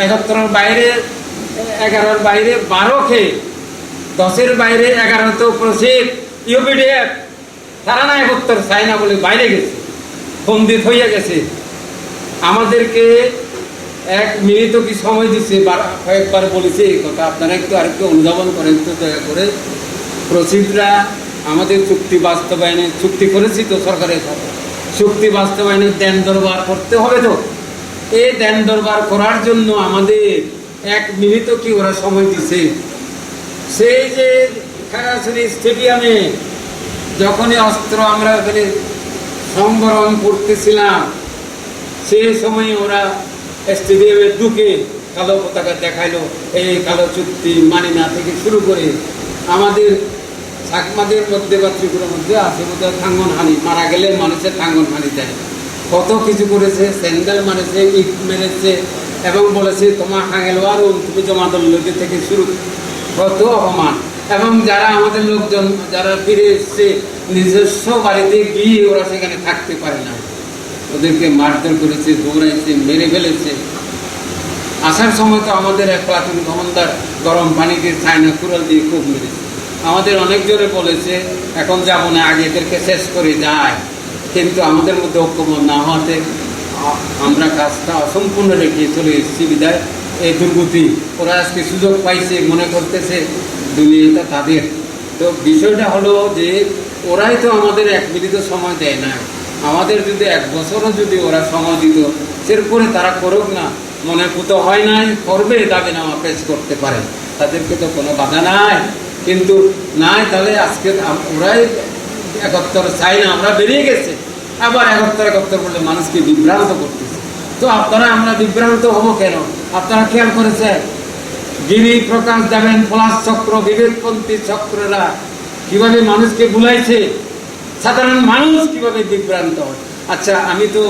একাত্তরের বাইরে, এগারোর বাইরে বারো খেয়ে, দশের বাইরে এগারো তো প্রসিদ্ধ ইউপিডিএফ তারা না একত্তর চাই না বলে বাইরে গেছে, বন্দিত হইয়া গেছে। আমাদেরকে এক মিনিট কি সময় দিচ্ছে বার- কয়েকবার বলেছে এই কথা। আপনারা একটু আরেকটু অনুধাবন করেন তো, দয়া করে। প্রসিদ্ধরা আমাদের চুক্তি বাস্তবায়নে, চুক্তি করেছি তো সরকারের সাথে। চুক্তি বাস্তবায়নে দেন দরবার করতে হবে তো। এই দেন দরবার করার জন্য আমাদের এক মিনিটও কি ওরা সময় দিছে? সেই যে খাগড়াছড়ি স্টেডিয়ামে যখনই অস্ত্র আমরা ওখানে সংবরণ করতেছিলাম সেই সময় ওরা স্টেডিয়ামে ঢুকে কালো পতাকা দেখাইলো। এই কালো চুক্তি মানি না থেকে শুরু করে আমাদের চাকমাদের মধ্যে বা ত্রিপুরার মধ্যে আছে, বোধহয় থাঙ্গন হানি মারা গেলে মানুষের থাঙ্গন হানি দেয়। কত কিছু করেছে স্যান্ডেল মারেছে, ইট মেরেছে, এবং বলেছে, তোমার হাঙ্গেলওয়ার তুমি জমাদল লোকে থেকে শুরু। কত অপমান। এবং যারা আমাদের লোকজন, যারা ফিরে এসছে, নিজস্ব বাড়িতে গিয়ে ওরা সেখানে থাকতে পারে না। ওদেরকে মারধর করেছে, দৌড়াইছে, মেরে ফেলেছে। আসার সময় তো আমাদের এক প্লাটুন কমান্ডার গরম পানিতে চায়না কুড়াল দিয়ে খুব মেরেছে। আমাদের অনেকজনে বলেছে, এখন যাব না, আগে এদেরকে শেষ করে যায়। কিন্তু আমাদের মধ্যে ঐক্যমত না হওয়াতে আমরা কাজটা অসম্পূর্ণ রেখে চলে এসেছি বিদায়। এই দুর্গতি ওরা আজকে সুযোগ পাইছে, মনে করতেছে দুনিয়াটা তাদের। তো বিষয়টা হলো যে ওরাই তো আমাদের এক মিনিট সময় দেয় না। আমাদের যদি এক বছরও যদি ওরা সময় দিত সেরপরে তারা করুক না। মনে পুতো হয় নাই, করবে, দাবি নামা পেশ করতে পারে। তাদেরকে তো কোনো বাধা নাই। কিন্তু নাই তাহলে আজকে ওরাই একাত্তর চাই না, আমরা বেরিয়ে গেছে। আবার একাত্তর একাত্তর বলে মানুষকে বিভ্রান্ত করতেছে। তো আপনারা আমরা বিভ্রান্ত হব কেন? আপনারা খেয়াল করেছেন? গিরি প্রকাশ দেবেন পলাশ চক্র, বিবেকপন্থী চক্ররা কীভাবে মানুষকে বুলাইছে সাধারণ মানুষ কীভাবে বিভ্রান্ত হয়? আচ্ছা আমি তো